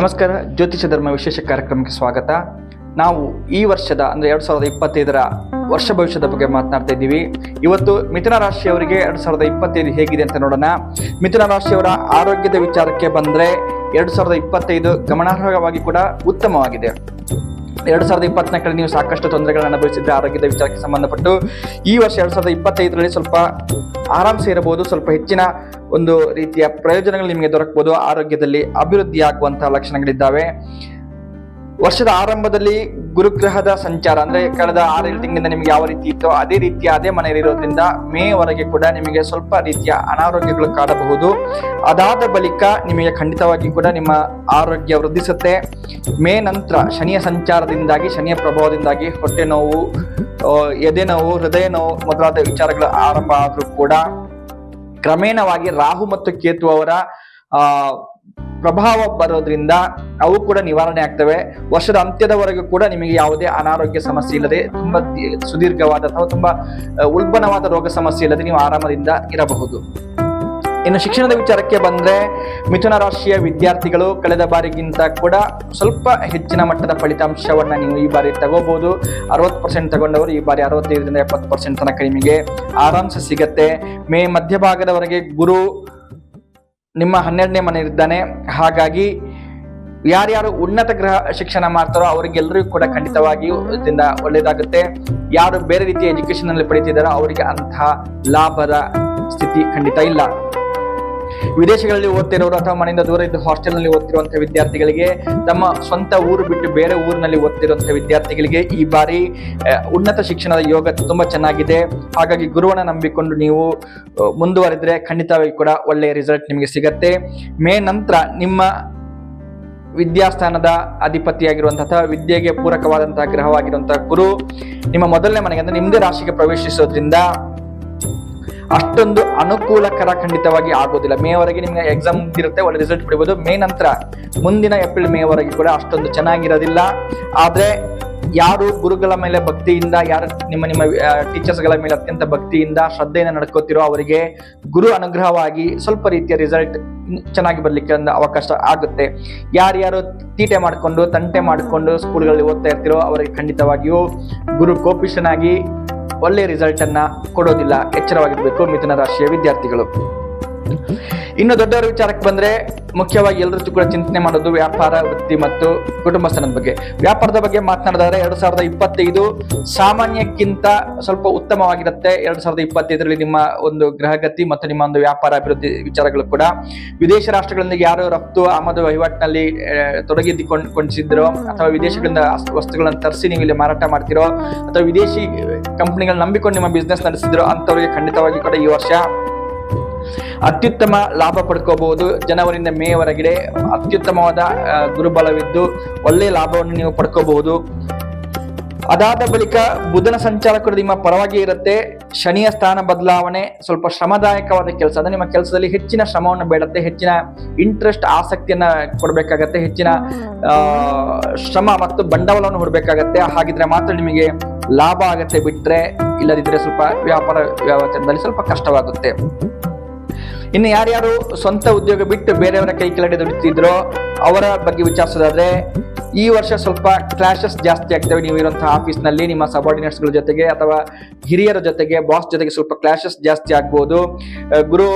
ನಮಸ್ಕಾರ ಜ್ಯೋತಿಷ ಧರ್ಮ ವಿಶೇಷ ಕಾರ್ಯಕ್ರಮಕ್ಕೆ ಸ್ವಾಗತ. ನಾವು ಈ ವರ್ಷದ, ಅಂದ್ರೆ ಎರಡ್ ಸಾವಿರದ ಇಪ್ಪತ್ತೈದರ ವರ್ಷ ಭವಿಷ್ಯದ ಬಗ್ಗೆ ಮಾತನಾಡ್ತಾ ಇದ್ದೀವಿ. ಇವತ್ತು ಮಿಥುನ ರಾಶಿಯವರಿಗೆ ಎರಡ್ ಸಾವಿರದ ಇಪ್ಪತ್ತೈದು ಹೇಗಿದೆ ಅಂತ ನೋಡೋಣ. ಮಿಥುನ ರಾಶಿಯವರ ಆರೋಗ್ಯದ ವಿಚಾರಕ್ಕೆ ಬಂದ್ರೆ ಎರಡ್ ಸಾವಿರದ ಇಪ್ಪತ್ತೈದು ಗಮನಾರ್ಹವಾಗಿ ಕೂಡ ಉತ್ತಮವಾಗಿದೆ. ಎರಡ್ ಸಾವಿರದ ಇಪ್ಪತ್ನಾಲ್ಕರಲ್ಲಿ ನೀವು ಸಾಕಷ್ಟು ತೊಂದರೆಗಳನ್ನು ಅನುಭವಿಸಿದ್ರೆ ಆರೋಗ್ಯದ ವಿಚಾರಕ್ಕೆ ಸಂಬಂಧಪಟ್ಟು ಈ ವರ್ಷ ಎರಡು ಸಾವಿರದ ಇಪ್ಪತ್ತೈದರಲ್ಲಿ ಸ್ವಲ್ಪ ಆರಾಮ್ಸೆ ಇರಬಹುದು, ಸ್ವಲ್ಪ ಹೆಚ್ಚಿನ ಒಂದು ರೀತಿಯ ಪ್ರಯೋಜನಗಳು ನಿಮಗೆ ದೊರಕಬಹುದು ಆರೋಗ್ಯದಲ್ಲಿ ಅಭಿವೃದ್ಧಿ ಆಗುವಂತಹ ಲಕ್ಷಣಗಳಿದ್ದಾವೆ. ವರ್ಷದ ಆರಂಭದಲ್ಲಿ ಗುರುಗ್ರಹದ ಸಂಚಾರ, ಅಂದ್ರೆ ಕಳೆದ ಆರೇಳು ತಿಂಗಳಿಂದ ನಿಮಗೆ ಯಾವ ರೀತಿ ಇತ್ತೋ ಅದೇ ರೀತಿ ಅದೇ ಮನೆಯಲ್ಲಿರೋದ್ರಿಂದ ಮೇವರೆಗೆ ಕೂಡ ನಿಮಗೆ ಸ್ವಲ್ಪ ರೀತಿಯ ಅನಾರೋಗ್ಯಗಳು ಕಾಡಬಹುದು ಅದಾದ ಬಳಿಕ ನಿಮಗೆ ಖಂಡಿತವಾಗಿ ಕೂಡ ನಿಮ್ಮ ಆರೋಗ್ಯ ವೃದ್ಧಿಸುತ್ತೆ. ಮೇ ನಂತರ ಶನಿಯ ಸಂಚಾರದಿಂದಾಗಿ, ಶನಿಯ ಪ್ರಭಾವದಿಂದಾಗಿ ಹೊಟ್ಟೆ ನೋವು ಎದೆ ನೋವು, ಹೃದಯ ನೋವು ಮೊದಲಾದ ವಿಚಾರಗಳು ಆರಂಭ ಆದರೂ ಕೂಡ ಕ್ರಮೇಣವಾಗಿ ರಾಹು ಮತ್ತು ಕೇತು ಅವರ ಪ್ರಭಾವ ಬರೋದ್ರಿಂದ ಅವು ಕೂಡ ನಿವಾರಣೆ ಆಗ್ತವೆ. ವರ್ಷದ ಅಂತ್ಯದವರೆಗೂ ಕೂಡ ನಿಮಗೆ ಯಾವುದೇ ಅನಾರೋಗ್ಯ ಸಮಸ್ಯೆ ಇಲ್ಲದೆ ತುಂಬಾ ಸುದೀರ್ಘವಾದ ಅಥವಾ ತುಂಬಾ ಉಲ್ಬಣವಾದ ರೋಗ ಸಮಸ್ಯೆ ಇಲ್ಲದೆ ನೀವು ಆರಾಮದಿಂದ ಇರಬಹುದು. ಇನ್ನು ಶಿಕ್ಷಣದ ವಿಚಾರಕ್ಕೆ ಬಂದ್ರೆ ಮಿಥುನ ರಾಶಿಯ ವಿದ್ಯಾರ್ಥಿಗಳು ಕಳೆದ ಬಾರಿಗಿಂತ ಕೂಡ ಸ್ವಲ್ಪ ಹೆಚ್ಚಿನ ಮಟ್ಟದ ಫಲಿತಾಂಶವನ್ನು ನೀವು ಈ ಬಾರಿ ತಗೋಬಹುದು ಅರವತ್ತು ಪರ್ಸೆಂಟ್ ತಗೊಂಡವರು ಈ ಬಾರಿ ಅರವತ್ತೈದರಿಂದ ಎಪ್ಪತ್ತು ಪರ್ಸೆಂಟ್ ತನಕ ನಿಮಗೆ ಆರಾಮ್ಸೆ ಸಿಗತ್ತೆ. ಮೇ ಮಧ್ಯಭಾಗದವರೆಗೆ ಗುರು ನಿಮ್ಮ ಹನ್ನೆರಡನೇ ಮನೆ ಇದ್ದಾನೆ. ಹಾಗಾಗಿ ಯಾರ್ಯಾರು ಉನ್ನತ ಗ್ರಹ ಶಿಕ್ಷಣ ಮಾಡ್ತಾರೋ ಅವರಿಗೆಲ್ಲರಿಗೂ ಕೂಡ ಖಂಡಿತವಾಗಿಯೂ ಇದರಿಂದ ಒಳ್ಳೇದಾಗುತ್ತೆ. ಯಾರು ಬೇರೆ ರೀತಿಯ ಎಜುಕೇಶನ್ ಅಲ್ಲಿ ಪಡೀತಿದ್ದಾರೋ ಅವರಿಗೆ ಅಂತಹ ಲಾಭದ ಸ್ಥಿತಿ ಖಂಡಿತ ಇಲ್ಲ. ವಿದೇಶಗಳಲ್ಲಿ ಓದ್ತಿರೋರು ಅಥವಾ ಮನೆಯಿಂದ ದೂರ ಇದ್ದು ಹಾಸ್ಟೆಲ್ನಲ್ಲಿ ಓದ್ತಿರುವಂತಹ ವಿದ್ಯಾರ್ಥಿಗಳಿಗೆ ತಮ್ಮ ಸ್ವಂತ ಊರು ಬಿಟ್ಟು ಬೇರೆ ಊರಿನಲ್ಲಿ ಓದ್ತಿರುವಂತಹ ವಿದ್ಯಾರ್ಥಿಗಳಿಗೆ ಈ ಬಾರಿ ಉನ್ನತ ಶಿಕ್ಷಣದ ಯೋಗ ತುಂಬಾ ಚೆನ್ನಾಗಿದೆ. ಹಾಗಾಗಿ ಗುರುವನ್ನ ನಂಬಿಕೊಂಡು ನೀವು ಮುಂದುವರೆದ್ರೆ ಖಂಡಿತವಾಗಿ ಕೂಡ ಒಳ್ಳೆಯ ರಿಸಲ್ಟ್ ನಿಮಗೆ ಸಿಗತ್ತೆ. ಮೇ ನಂತರ ನಿಮ್ಮ ವಿದ್ಯಾಸ್ಥಾನದ ಅಧಿಪತಿಯಾಗಿರುವಂತಹ ವಿದ್ಯೆಗೆ ಪೂರಕವಾದಂತಹ ಗ್ರಹವಾಗಿರುವಂತಹ ಗುರು ನಿಮ್ಮ ಮೊದಲನೇ ಮನೆಗೆ, ಅಂದ್ರೆ ನಿಮ್ಮದೇ ರಾಶಿಗೆ ಪ್ರವೇಶಿಸೋದ್ರಿಂದ ಅಷ್ಟೊಂದು ಅನುಕೂಲಕರ ಖಂಡಿತವಾಗಿ ಆಗೋದಿಲ್ಲ. ಮೇವರೆಗೆ ನಿಮಗೆ ಎಕ್ಸಾಮ್ ಇರುತ್ತೆ ಒಳ್ಳೆ ರಿಸಲ್ಟ್ ಪಡಿಬೋದು ಮೇ ನಂತರ ಮುಂದಿನ ಏಪ್ರಿಲ್ ಮೇವರೆಗೆ ಕೂಡ ಅಷ್ಟೊಂದು ಚೆನ್ನಾಗಿರೋದಿಲ್ಲ. ಆದ್ರೆ ಯಾರು ಗುರುಗಳ ಮೇಲೆ ಭಕ್ತಿಯಿಂದ, ಯಾರು ನಿಮ್ಮ ನಿಮ್ಮ ಟೀಚರ್ಸ್ಗಳ ಮೇಲೆ ಅತ್ಯಂತ ಭಕ್ತಿಯಿಂದ, ಶ್ರದ್ಧೆಯಿಂದ ನಡ್ಕೋತಿರೋ ಅವರಿಗೆ ಗುರು ಅನುಗ್ರಹವಾಗಿ ಸ್ವಲ್ಪ ರೀತಿಯ ರಿಸಲ್ಟ್ ಚೆನ್ನಾಗಿ ಬರ್ಲಿಕ್ಕೆ ಒಂದು ಅವಕಾಶ ಆಗುತ್ತೆ. ಯಾರ್ಯಾರು ತೀಟೆ ಮಾಡಿಕೊಂಡು, ತಂಟೆ ಮಾಡಿಕೊಂಡು ಸ್ಕೂಲ್ಗಳಲ್ಲಿ ಓದ್ತಾ ಇರ್ತಿರೋ, ಅವರಿಗೆ ಖಂಡಿತವಾಗಿಯೂ ಗುರು ಕೋಪಿಷನಾಗಿ ಒಳ್ಳೆಯ ರಿಸಲ್ಟ್ ಅನ್ನ ಕೊಡೋದಿಲ್ಲ. ಎಚ್ಚರವಾಗಿರಬೇಕು. ಮಿಥುನ ರಾಶಿಯ ವಿದ್ಯಾರ್ಥಿಗಳು. ಇನ್ನು ದೊಡ್ಡವರ ವಿಚಾರಕ್ಕೆ ಬಂದ್ರೆ ಮುಖ್ಯವಾಗಿ ಎಲ್ಲರೂ ಕೂಡ ಚಿಂತನೆ ಮಾಡೋದು ವ್ಯಾಪಾರ, ವೃತ್ತಿ ಮತ್ತು ಕುಟುಂಬಸ್ಥನದ ಬಗ್ಗೆ. ವ್ಯಾಪಾರದ ಬಗ್ಗೆ ಮಾತನಾಡಿದ್ರೆ ಎರಡು ಸಾವಿರದ ಇಪ್ಪತ್ತೈದು ಸಾಮಾನ್ಯಕ್ಕಿಂತ ಸ್ವಲ್ಪ ಉತ್ತಮವಾಗಿರುತ್ತೆ. ಎರಡು ಸಾವಿರದ ಇಪ್ಪತ್ತೈದರಲ್ಲಿ ನಿಮ್ಮ ಒಂದು ಗ್ರಹಗತಿ ಮತ್ತು ನಿಮ್ಮ ಒಂದು ವ್ಯಾಪಾರ ಅಭಿವೃದ್ಧಿ ವಿಚಾರಗಳು ಕೂಡ. ವಿದೇಶ ರಾಷ್ಟ್ರಗಳೊಂದಿಗೆ ಯಾರು ರಫ್ತು, ಆಮದು ವಹಿವಾಟಿನಲ್ಲಿ ತೊಡಗಿದ್ದುಕೊಂಡಿಸಿದ್ರೋ ಅಥವಾ ವಿದೇಶಗಳಿಂದ ವಸ್ತುಗಳನ್ನು ತರಿಸಿ ನೀವು ಇಲ್ಲಿ ಮಾರಾಟ ಮಾಡ್ತಿರೋ ಅಥವಾ ವಿದೇಶಿ, ಕಂಪನಿಗಳನ್ನ ನಂಬಿಕೊಂಡು ನಿಮ್ಮ ಬಿಸ್ನೆಸ್ ನಡೆಸಿದ್ರೋ ಅಂತವರಿಗೆ ಖಂಡಿತವಾಗಿ ಕೂಡ ಈ ವರ್ಷ ಅತ್ಯುತ್ತಮ ಲಾಭ ಪಡ್ಕೋಬಹುದು. ಜನವರಿಂದ ಮೇ ವರೆಗೆ ಅತ್ಯುತ್ತಮವಾದ ಗುರುಬಲವಿದ್ದು ಒಳ್ಳೆಯ ಲಾಭವನ್ನು ನೀವು ಪಡ್ಕೋಬಹುದು. ಅದಾದ ಬಳಿಕ ಬುಧನ ಸಂಚಾರಕರು ನಿಮ್ಮ ಪರವಾಗಿ ಇರುತ್ತೆ. ಶನಿಯ ಸ್ಥಾನ ಬದಲಾವಣೆ ಸ್ವಲ್ಪ ಶ್ರಮದಾಯಕವಾದ ಕೆಲಸ. ಅಂದ್ರೆ ನಿಮ್ಮ ಕೆಲಸದಲ್ಲಿ ಹೆಚ್ಚಿನ ಶ್ರಮವನ್ನು ಬೇಡತ್ತೆ. ಹೆಚ್ಚಿನ ಇಂಟ್ರೆಸ್ಟ್ ಆಸಕ್ತಿಯನ್ನ ಕೊಡಬೇಕಾಗತ್ತೆ. ಹೆಚ್ಚಿನ ಶ್ರಮ ಮತ್ತು ಬಂಡವಾಳವನ್ನು ಹೂಡಬೇಕಾಗತ್ತೆ. ಹಾಗಿದ್ರೆ ಮಾತ್ರ ನಿಮಗೆ ಲಾಭ ಆಗತ್ತೆ ಬಿಟ್ರೆ, ಇಲ್ಲದಿದ್ರೆ ಸ್ವಲ್ಪ ವ್ಯಾಪಾರ ವ್ಯವಹಾರದಲ್ಲಿ ಸ್ವಲ್ಪ ಕಷ್ಟವಾಗುತ್ತೆ. ಇನ್ನು ಯಾರ್ಯಾರು ಸ್ವಂತ ಉದ್ಯೋಗ ಬಿಟ್ಟು ಬೇರೆಯವರ ಕೈ ಕೆಳಗಡೆ ದುಡಿತಿದ್ರೋ ಅವರ ಬಗ್ಗೆ ವಿಚಾರಿಸೋದಾದ್ರೆ, ಈ ವರ್ಷ ಸ್ವಲ್ಪ ಕ್ಲಾಶಸ್ ಜಾಸ್ತಿ ಆಗ್ತವೆ. ನೀವು ಇರುವಂತಹ ಆಫೀಸ್ನಲ್ಲಿ ನಿಮ್ಮ ಸಬಾರ್ಡಿನೇಟ್ಸ್ಗಳ ಜೊತೆಗೆ ಅಥವಾ ಹಿರಿಯರ ಜೊತೆಗೆ ಬಾಸ್ ಜೊತೆಗೆ ಸ್ವಲ್ಪ ಕ್ಲಾಶಸ್ ಜಾಸ್ತಿ ಆಗ್ಬೋದು. ಗುರು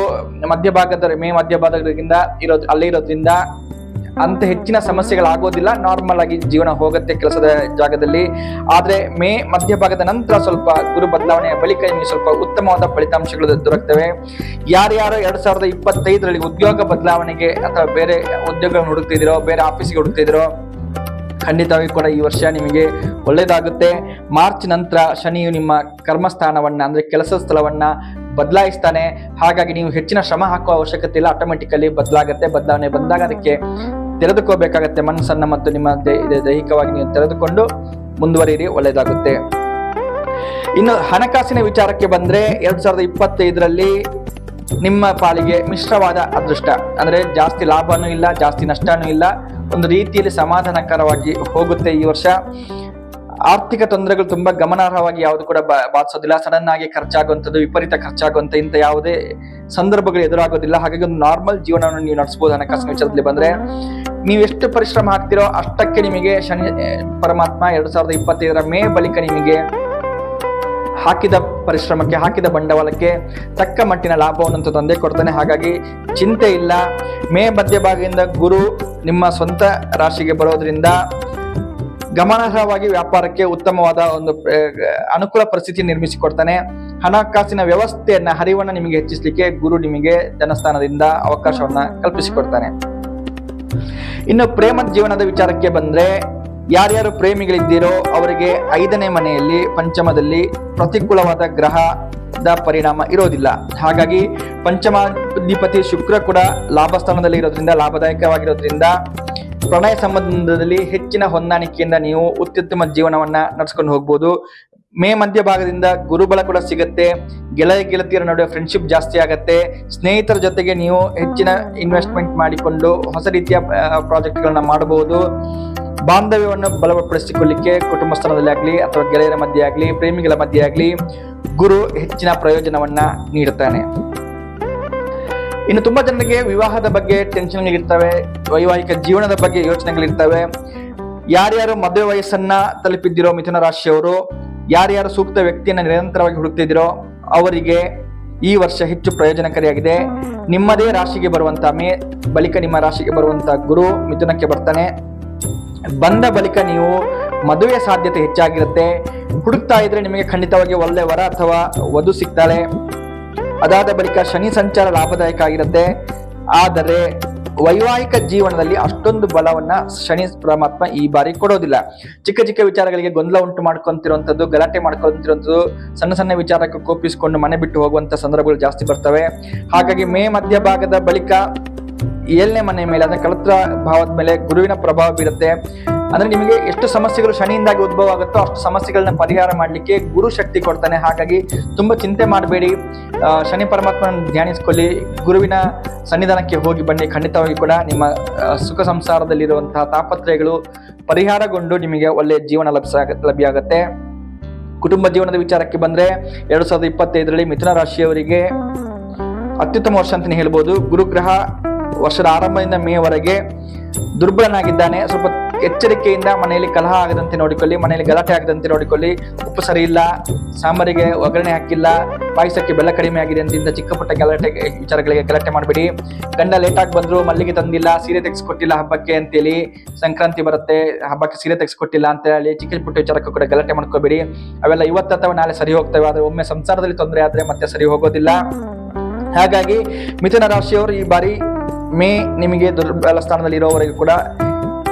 ಮಧ್ಯಭಾಗದ, ಮೇ ಮಧ್ಯಭಾಗದಿಂದ ಇರೋದು, ಅಲ್ಲೇ ಇರೋದ್ರಿಂದ ಅಂತ ಹೆಚ್ಚಿನ ಸಮಸ್ಯೆಗಳಾಗೋದಿಲ್ಲ. ನಾರ್ಮಲ್ ಆಗಿ ಜೀವನ ಹೋಗುತ್ತೆ ಕೆಲಸದ ಜಾಗದಲ್ಲಿ. ಆದರೆ ಮೇ ಮಧ್ಯಭಾಗದ ನಂತರ ಸ್ವಲ್ಪ ಗುರು ಬದಲಾವಣೆಯ ಬಳಿಕ ನಿಮಗೆ ಸ್ವಲ್ಪ ಉತ್ತಮವಾದ ಫಲಿತಾಂಶಗಳು ದೊರಕ್ತವೆ. ಯಾರ್ಯಾರು ಎರಡ್ ಸಾವಿರದ ಇಪ್ಪತ್ತೈದರಲ್ಲಿ ಉದ್ಯೋಗ ಬದಲಾವಣೆಗೆ ಅಥವಾ ಬೇರೆ ಉದ್ಯೋಗ ಹುಡುಕ್ತಿದಿರೋ ಬೇರೆ ಆಫೀಸ್ಗೆ ಹುಡುಕ್ತಿದಿರೋ ಖಂಡಿತವಾಗಿ ಕೂಡ ಈ ವರ್ಷ ನಿಮಗೆ ಒಳ್ಳೆಯದಾಗುತ್ತೆ ಮಾರ್ಚ್ ನಂತರ ಶನಿಯು ನಿಮ್ಮ ಕರ್ಮಸ್ಥಾನವನ್ನ, ಅಂದ್ರೆ ಕೆಲಸ ಸ್ಥಳವನ್ನ ಬದಲಾಯಿಸ್ತಾನೆ. ಹಾಗಾಗಿ ನೀವು ಹೆಚ್ಚಿನ ಶ್ರಮ ಹಾಕುವ ಅವಶ್ಯಕತೆ ಇಲ್ಲ. ಆಟೋಮೆಟಿಕಲಿ ಬದಲಾಗುತ್ತೆ. ಬದಲಾವಣೆ ಬಂದಾಗ ಅದಕ್ಕೆ ತೆರೆದುಕೋಬೇಕಾಗತ್ತೆ. ಮನಸ್ಸನ್ನ ಮತ್ತು ನಿಮ್ಮ ದೈಹಿಕವಾಗಿ ನೀವು ತೆರೆದುಕೊಂಡು ಮುಂದುವರಿಯಿರಿ. ಒಳ್ಳೆಯದಾಗುತ್ತೆ. ಇನ್ನು ಹಣಕಾಸಿನ ವಿಚಾರಕ್ಕೆ ಬಂದ್ರೆ ಎರಡು ಸಾವಿರದ ಇಪ್ಪತ್ತೈದರಲ್ಲಿ ನಿಮ್ಮ ಪಾಲಿಗೆ ಮಿಶ್ರವಾದ ಅದೃಷ್ಟ. ಅಂದ್ರೆ ಜಾಸ್ತಿ ಲಾಭನೂ ಇಲ್ಲ, ಜಾಸ್ತಿ ನಷ್ಟನೂ ಇಲ್ಲ. ಒಂದು ರೀತಿಯಲ್ಲಿ ಸಮಾಧಾನಕರವಾಗಿ ಹೋಗುತ್ತೆ ಈ ವರ್ಷ. ಆರ್ಥಿಕ ತೊಂದರೆಗಳು ತುಂಬಾ ಗಮನಾರ್ಹವಾಗಿ ಯಾವುದು ಕೂಡ ಬಾಧಿಸೋದಿಲ್ಲ. ಸಡನ್ ಖರ್ಚಾಗುವಂಥದ್ದು, ವಿಪರೀತ ಖರ್ಚಾಗುವಂಥ ಇಂಥ ಯಾವುದೇ ಸಂದರ್ಭಗಳು ಎದುರಾಗೋದಿಲ್ಲ. ಹಾಗಾಗಿ ಒಂದು ನಾರ್ಮಲ್ ಜೀವನವನ್ನು ನೀವು ನಡೆಸಬಹುದು ಹಣಕಾಸಿನ ವಿಚಾರದಲ್ಲಿ ಬಂದ್ರೆ ನೀವು ಎಷ್ಟು ಪರಿಶ್ರಮ ಹಾಕ್ತಿರೋ ಅಷ್ಟಕ್ಕೆ ನಿಮಗೆ ಶನಿ ಪರಮಾತ್ಮ ಎರಡ್ ಸಾವಿರದ ಇಪ್ಪತ್ತೈದರ ಮೇ ಬಳಿಕ ನಿಮಗೆ ಹಾಕಿದ ಪರಿಶ್ರಮಕ್ಕೆ ಹಾಕಿದ ಬಂಡವಾಳಕ್ಕೆ ತಕ್ಕ ಮಟ್ಟಿನ ಲಾಭವನ್ನು ತಂದೆ ಕೊಡ್ತಾನೆ. ಹಾಗಾಗಿ ಚಿಂತೆ ಇಲ್ಲ. ಮೇ ಮಧ್ಯಭಾಗದಿಂದ ಗುರು ನಿಮ್ಮ ಸ್ವಂತ ರಾಶಿಗೆ ಬರೋದ್ರಿಂದ ಗಮನಾರ್ಹವಾಗಿ ವ್ಯಾಪಾರಕ್ಕೆ ಉತ್ತಮವಾದ ಒಂದು ಅನುಕೂಲ ಪರಿಸ್ಥಿತಿ ನಿರ್ಮಿಸಿಕೊಡ್ತಾನೆ. ಹಣಕಾಸಿನ ವ್ಯವಸ್ಥೆಯನ್ನ ಹರಿವನ್ನ ನಿಮಗೆ ಹೆಚ್ಚಿಸಲಿಕ್ಕೆ ಗುರು ನಿಮಗೆ ಧನಸ್ಥಾನದಿಂದ ಅವಕಾಶವನ್ನ ಕಲ್ಪಿಸಿಕೊಡ್ತಾನೆ ಇನ್ನು ಪ್ರೇಮ ಜೀವನದ ವಿಚಾರಕ್ಕೆ ಬಂದ್ರೆ ಯಾರ್ಯಾರು ಪ್ರೇಮಿಗಳಿದ್ದೀರೋ ಅವರಿಗೆ ಐದನೇ ಮನೆಯಲ್ಲಿ ಪಂಚಮದಲ್ಲಿ ಪ್ರತಿಕೂಲವಾದ ಗ್ರಹದ ಪರಿಣಾಮ ಇರೋದಿಲ್ಲ. ಹಾಗಾಗಿ ಪಂಚಮಾಧಿಪತಿ ಶುಕ್ರ ಕೂಡ ಲಾಭ ಸ್ಥಾನದಲ್ಲಿ ಇರೋದ್ರಿಂದ, ಲಾಭದಾಯಕವಾಗಿರೋದ್ರಿಂದ ಪ್ರಣಯ ಸಂಬಂಧದಲ್ಲಿ ಹೆಚ್ಚಿನ ಹೊಂದಾಣಿಕೆಯಿಂದ ನೀವು ಅತ್ಯುತ್ತಮ ಜೀವನವನ್ನ ನಡೆಸ್ಕೊಂಡು ಹೋಗ್ಬೋದು. ಮೇ ಮಧ್ಯಭಾಗದಿಂದ ಗುರುಬಲ ಕೂಡ ಸಿಗುತ್ತೆ. ಗೆಳೆಯ ಗೆಳತಿಯರ ನಡುವೆ ಫ್ರೆಂಡ್ಶಿಪ್ ಜಾಸ್ತಿ ಆಗತ್ತೆ. ಸ್ನೇಹಿತರ ಜೊತೆಗೆ ನೀವು ಹೆಚ್ಚಿನ ಇನ್ವೆಸ್ಟ್ಮೆಂಟ್ ಮಾಡಿಕೊಂಡು ಹೊಸ ರೀತಿಯ ಪ್ರಾಜೆಕ್ಟ್ಗಳನ್ನ ಮಾಡಬಹುದು. ಬಾಂಧವ್ಯವನ್ನು ಬಲಪಡಿಸಿಕೊಳ್ಳಿಕ್ಕೆ ಕುಟುಂಬ ಸ್ಥಳದಲ್ಲಿ ಆಗಲಿ ಅಥವಾ ಗೆಳೆಯರ ಮಧ್ಯೆ ಆಗಲಿ, ಪ್ರೇಮಿಗಳ ಮಧ್ಯೆ ಆಗಲಿ ಗುರು ಹೆಚ್ಚಿನ ಪ್ರಯೋಜನವನ್ನ ನೀಡುತ್ತಾನೆ. ಇನ್ನು ತುಂಬಾ ಜನರಿಗೆ ವಿವಾಹದ ಬಗ್ಗೆ ಟೆನ್ಷನ್ಗಳಿರ್ತವೆ ವೈವಾಹಿಕ ಜೀವನದ ಬಗ್ಗೆ ಯೋಚನೆಗಳಿರ್ತವೆ. ಯಾರ್ಯಾರು ಮದುವೆ ವಯಸ್ಸನ್ನ ತಲುಪಿದ್ದಿರೋ ಮಿಥುನ ರಾಶಿಯವರು ಯಾರ್ಯಾರು ಸೂಕ್ತ ವ್ಯಕ್ತಿಯನ್ನು ನಿರಂತರವಾಗಿ ಹುಡುಕ್ತಿದ್ದೀರೋ ಅವರಿಗೆ ಈ ವರ್ಷ ಹೆಚ್ಚು ಪ್ರಯೋಜನಕಾರಿಯಾಗಿದೆ. ನಿಮ್ಮದೇ ರಾಶಿಗೆ ಬರುವಂತ ಮೇ ಬಳಿಕ ನಿಮ್ಮ ರಾಶಿಗೆ ಬರುವಂತ ಗುರು ಮಿಥುನಕ್ಕೆ ಬರ್ತಾನೆ. ಬಂದ ಬಳಿಕ ನೀವು ಮದುವೆ ಸಾಧ್ಯತೆ ಹೆಚ್ಚಾಗಿರುತ್ತೆ. ಹುಡುಕ್ತಾ ಇದ್ರೆ ನಿಮಗೆ ಖಂಡಿತವಾಗಿ ಒಳ್ಳೆ ವರ ಅಥವಾ ವಧು ಸಿಗ್ತಾಳೆ. ಅದಾದ ಬಳಿಕ ಶನಿ ಸಂಚಾರ ಲಾಭದಾಯಕ ಆಗಿರುತ್ತೆ. ಆದರೆ ವೈವಾಹಿಕ ಜೀವನದಲ್ಲಿ ಅಷ್ಟೊಂದು ಬಲವನ್ನ ಶನಿ ಪರಮಾತ್ಮ ಈ ಬಾರಿ ಕೊಡೋದಿಲ್ಲ. ಚಿಕ್ಕ ಚಿಕ್ಕ ವಿಚಾರಗಳಿಗೆ ಗೊಂದಲ ಉಂಟು ಮಾಡ್ಕೊಂತಿರುವಂಥದ್ದು ಗಲಾಟೆ ಮಾಡ್ಕೊಂತಿರುವಂಥದ್ದು ಸಣ್ಣ ಸಣ್ಣ ವಿಚಾರಕ್ಕೆ ಕೋಪಿಸಿಕೊಂಡು ಮನೆ ಬಿಟ್ಟು ಹೋಗುವಂತ ಸಂದರ್ಭಗಳು ಜಾಸ್ತಿ ಬರ್ತವೆ. ಹಾಗಾಗಿ ಮೇ ಮಧ್ಯಭಾಗದ ಬಳಿಕ ಏಳನೇ ಮನೆ ಮೇಲೆ ಅಂದ್ರೆ ಕಳತ್ರ ಭಾವದ ಮೇಲೆ ಗುರುವಿನ ಪ್ರಭಾವ ಬೀರುತ್ತೆ. ಅಂದ್ರೆ ನಿಮಗೆ ಎಷ್ಟು ಸಮಸ್ಯೆಗಳು ಶನಿಯಿಂದಾಗಿ ಉದ್ಭವ ಆಗುತ್ತೋ ಅಷ್ಟು ಸಮಸ್ಯೆಗಳನ್ನ ಪರಿಹಾರ ಮಾಡಲಿಕ್ಕೆ ಗುರು ಶಕ್ತಿ ಕೊಡ್ತಾನೆ. ಹಾಗಾಗಿ ತುಂಬಾ ಚಿಂತೆ ಮಾಡಬೇಡಿ. ಶನಿ ಪರಮಾತ್ಮನ ಧ್ಯಾನಿಸ್ಕೊಳ್ಳಿ. ಗುರುವಿನ ಸನ್ನಿಧಾನಕ್ಕೆ ಹೋಗಿ ಬನ್ನಿ. ಖಂಡಿತವಾಗಿ ಕೂಡ ನಿಮ್ಮ ಸುಖ ಸಂಸಾರದಲ್ಲಿರುವಂತಹ ತಾಪತ್ರಯಗಳು ಪರಿಹಾರಗೊಂಡು ನಿಮಗೆ ಒಳ್ಳೆಯ ಜೀವನ ಲಭ್ಯ ಆಗುತ್ತೆ ಕುಟುಂಬ ಜೀವನದ ವಿಚಾರಕ್ಕೆ ಬಂದ್ರೆ ಎರಡ್ ಸಾವಿರದ ಇಪ್ಪತ್ತೈದರಲ್ಲಿ ಮಿಥುನ ರಾಶಿಯವರಿಗೆ ಅತ್ಯುತ್ತಮ ವರ್ಷ ಅಂತಾನೆ ಹೇಳ್ಬೋದು. ಗುರುಗ್ರಹ ವರ್ಷದ ಆರಂಭದಿಂದ ಮೇವರೆಗೆ ದುರ್ಬಲನಾಗಿದ್ದಾನೆ. ಸ್ವಲ್ಪ ಎಚ್ಚರಿಕೆಯಿಂದ ಮನೆಯಲ್ಲಿ ಕಲಹ ಆಗದಂತೆ ನೋಡಿಕೊಳ್ಳಿ, ಮನೆಯಲ್ಲಿ ಗಲಾಟೆ ಆಗದಂತೆ ನೋಡಿಕೊಳ್ಳಿ. ಉಪ್ಪು ಸರಿ ಇಲ್ಲ, ಸಾಂಬಾರಿಗೆ ಒಗ್ಗರಣೆ ಹಾಕಿಲ್ಲ, ಪಾಯಸಕ್ಕೆ ಬೆಲ್ಲ ಕಡಿಮೆ ಆಗಿದೆ ಅಂತಿಂದ ಚಿಕ್ಕ ಪುಟ್ಟ ಗಲಾಟೆ, ವಿಚಾರಗಳಿಗೆ ಗಲಾಟೆ ಮಾಡಬೇಡಿ. ಗಂಡ ಲೇಟಾಗಿ ಬಂದ್ರು, ಮಲ್ಲಿಗೆ ತಂದಿಲ್ಲ, ಸೀರೆ ತೆಗೆಸ್ಕೊಟ್ಟಿಲ್ಲ ಹಬ್ಬಕ್ಕೆ ಅಂತೇಳಿ. ಸಂಕ್ರಾಂತಿ ಬರುತ್ತೆ, ಹಬ್ಬಕ್ಕೆ ಸೀರೆ ತೆಗೆಸ್ಕೊಟ್ಟಿಲ್ಲ ಅಂತ ಹೇಳಿ ಚಿಕ್ಕ ಪುಟ್ಟ ವಿಚಾರಕ್ಕೂ ಕೂಡ ಗಲಾಟೆ ಮಾಡ್ಕೋಬೇಡಿ. ಅವೆಲ್ಲ ಇವತ್ತು ಅಥವಾ ನಾಳೆ ಸರಿ ಹೋಗ್ತವೆ, ಆದರೆ ಒಮ್ಮೆ ಸಂಸಾರದಲ್ಲಿ ತೊಂದರೆ ಆದರೆ ಮತ್ತೆ ಸರಿ ಹೋಗೋದಿಲ್ಲ. ಹಾಗಾಗಿ ಮಿಥುನ ರಾಶಿಯವರು ಈ ಬಾರಿ ಮೇ ನಿಮಗೆ ದುರ್ಬಲ ಸ್ಥಾನದಲ್ಲಿ ಇರೋವರೆಗೂ ಕೂಡ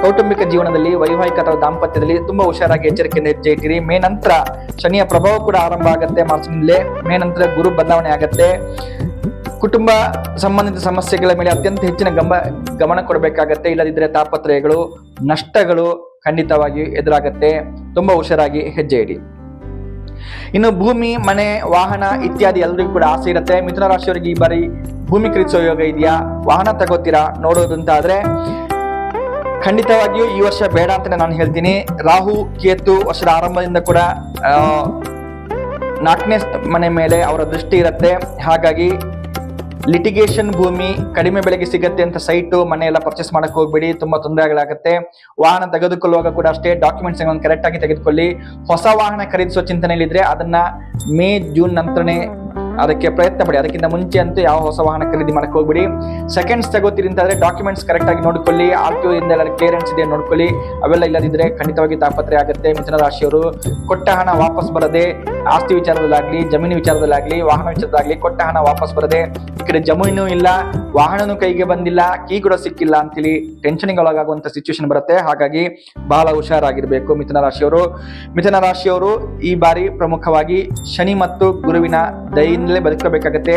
ಕೌಟುಂಬಿಕ ಜೀವನದಲ್ಲಿ, ವೈವಾಹಿಕ ಅಥವಾ ದಾಂಪತ್ಯದಲ್ಲಿ ತುಂಬಾ ಹುಷಾರಾಗಿ ಎಚ್ಚರಿಕೆಯಿಂದ ಹೆಜ್ಜೆ ಇಟ್ಟಿರಿ ಮೇ ನಂತರ ಶನಿಯ ಪ್ರಭಾವ ಕೂಡ ಆರಂಭ ಆಗುತ್ತೆ ಮಾರ್ಚ್ನಿಂದಲೇ ಮೇ ನಂತರ ಗುರು ಬದಲಾವಣೆ ಆಗುತ್ತೆ. ಕುಟುಂಬ ಸಂಬಂಧಿತ ಸಮಸ್ಯೆಗಳ ಮೇಲೆ ಅತ್ಯಂತ ಹೆಚ್ಚಿನ ಗಮ ಗಮನ ಕೊಡಬೇಕಾಗತ್ತೆ. ಇಲ್ಲದಿದ್ದರೆ ತಾಪತ್ರಯಗಳು, ನಷ್ಟಗಳು ಖಂಡಿತವಾಗಿ ಎದುರಾಗತ್ತೆ. ತುಂಬಾ ಹುಷಾರಾಗಿ ಹೆಜ್ಜೆ ಇಡಿ. ಇನ್ನು ಭೂಮಿ, ಮನೆ, ವಾಹನ ಇತ್ಯಾದಿ ಎಲ್ಲರಿಗೂ ಕೂಡ ಆಸೆ ಇರುತ್ತೆ. ಮಿಥುನ ರಾಶಿಯವರಿಗೆ ಈ ಬಾರಿ ಭೂಮಿ ಖರೀದಿಸೋ ಯೋಗ ಇದೆಯಾ? ವಾಹನ ತಗೋತೀರಾ? ನೋಡೋದು ಅಂತ ಆದ್ರೆ ಖಂಡಿತವಾಗಿಯೂ ಈ ವರ್ಷ ಬೇಡ ಅಂತಲೇ ನಾನು ಹೇಳ್ತೀನಿ. ರಾಹು, ಕೇತು ವರ್ಷದ ಆರಂಭದಿಂದ ಕೂಡ ನಾಲ್ಕನೇ ಮನೆ ಮೇಲೆ ಅವರ ದೃಷ್ಟಿ ಇರುತ್ತೆ. ಹಾಗಾಗಿ ಲಿಟಿಗೇಷನ್ ಭೂಮಿ ಕಡಿಮೆ ಬೆಲೆಗೆ ಸಿಗತ್ತೆ ಅಂತ ಸೈಟು ಮನೆ ಎಲ್ಲ ಪರ್ಚೇಸ್ ಮಾಡಕ್ ಹೋಗ್ಬೇಡಿ, ತುಂಬಾ ತೊಂದರೆಗಳಾಗುತ್ತೆ. ವಾಹನ ತೆಗೆದುಕೊಳ್ಳುವಾಗ ಕೂಡ ಅಷ್ಟೇ ಡಾಕ್ಯುಮೆಂಟ್ಸ್ ಕರೆಕ್ಟ್ ಆಗಿ ತೆಗೆದುಕೊಳ್ಳಿ. ಹೊಸ ವಾಹನ ಖರೀದಿಸುವ ಚಿಂತನೆಯಲ್ಲಿದ್ರೆ ಅದನ್ನ ಮೇ, ಜೂನ್ ನಂತರನೇ ಅದಕ್ಕೆ ಪ್ರಯತ್ನ ಪಡಿ ಅದಕ್ಕಿಂತ ಮುಂಚೆ ಅಂತೂ ಯಾವ ಹೊಸ ವಾಹನ ಖರೀದಿ ಮಾಡಕ್ಕೆ ಹೋಗ್ಬಿಡಿ. ಸೆಕೆಂಡ್ಸ್ ತಗೋತೀರಿ ಅಂತಂದ್ರೆ ಡಾಕ್ಯುಮೆಂಟ್ಸ್ ಕರೆಕ್ಟ್ ಆಗಿ ನೋಡ್ಕೊಳ್ಳಿ. ಆರ್ ಟಿ ಇಂದ ಎಲ್ಲ ಕ್ಲಿಯರೆನ್ಸ್ ಇದೆ ನೋಡ್ಕೊಳ್ಳಿ. ಅವೆಲ್ಲ ಇಲ್ಲದಿದ್ರೆ ಖಂಡಿತವಾಗಿ ತಾಪತ್ರೆ ಆಗುತ್ತೆ. ಮಿಥುನ ರಾಶಿಯವರು ಕೊಟ್ಟ ಹಣ ವಾಪಸ್ ಬರದೆ ಆಸ್ತಿ ವಿಚಾರದಲ್ಲಾಗ್ಲಿ, ಜಮೀನು ವಿಚಾರದಲ್ಲಾಗ್ಲಿ, ವಾಹನ ವಿಚಾರದಲ್ಲಾಗ್ಲಿ ಕೊಟ್ಟ ಹಣ ವಾಪಸ್ ಬರದೆ ಈ ಕಡೆ ಜಮೀನು ಇಲ್ಲ, ವಾಹನನೂ ಕೈಗೆ ಬಂದಿಲ್ಲ, ಕೀ ಕೂಡ ಸಿಕ್ಕಿಲ್ಲ ಅಂತೇಳಿ ಟೆನ್ಷನ್ಗೆ ಒಳಗಾಗುವಂತ ಸಿಚುವೇಶನ್ ಬರುತ್ತೆ. ಹಾಗಾಗಿ ಬಹಳ ಹುಷಾರಾಗಿರ್ಬೇಕು ಮಿಥುನ ರಾಶಿಯವರು. ಮಿಥುನ ರಾಶಿಯವರು ಈ ಬಾರಿ ಪ್ರಮುಖವಾಗಿ ಶನಿ ಮತ್ತು ಗುರುವಿನ ದಯಿಂದಲೇ ಬದುಕಬೇಕಾಗತ್ತೆ.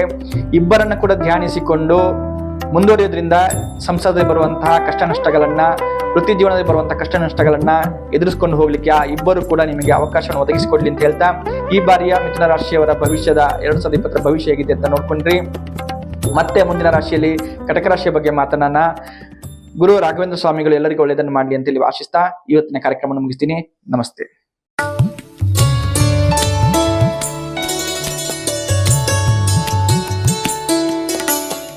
ಇಬ್ಬರನ್ನ ಕೂಡ ಧ್ಯಾನಿಸಿಕೊಂಡು ಮುಂದುವರಿಯೋದ್ರಿಂದ ಸಂಸಾರದಲ್ಲಿ ಬರುವಂತಹ ಕಷ್ಟ ನಷ್ಟಗಳನ್ನ ವೃತ್ತಿ ಜೀವನದಲ್ಲಿ ಬರುವಂತಹ ಕಷ್ಟ ನಷ್ಟಗಳನ್ನ ಎದುರಿಸ್ಕೊಂಡು ಹೋಗ್ಲಿಕ್ಕೆ ಆ ಇಬ್ಬರು ಕೂಡ ನಿಮಗೆ ಅವಕಾಶವನ್ನು ಒದಗಿಸಿಕೊಡ್ಲಿ ಅಂತ ಹೇಳ್ತಾ, ಈ ಬಾರಿಯ ಮಿಥುನ ರಾಶಿಯವರ ಭವಿಷ್ಯದ ಎರಡು ಸಾವಿರದ ಇಪ್ಪತ್ತರ ಭವಿಷ್ಯ ಹೇಗಿದೆ ಅಂತ ನೋಡ್ಕೊಂಡ್ರಿ. ಮತ್ತೆ ಮುಂದಿನ ರಾಶಿಯಲ್ಲಿ ಕಟಕ ರಾಶಿಯ ಬಗ್ಗೆ ಮಾತನಾಡೋಣ. ಗುರು ರಾಘವೇಂದ್ರ ಸ್ವಾಮಿಗಳು ಎಲ್ಲರಿಗೂ ಒಳ್ಳೆಯದನ್ನು ಮಾಡಲಿ ಅಂತೇಳಿ ಆಶಿಸ್ತಾ, ಇವತ್ತಿನ ಕಾರ್ಯಕ್ರಮವನ್ನು ಮುಗಿಸ್ತೀನಿ. ನಮಸ್ತೆ.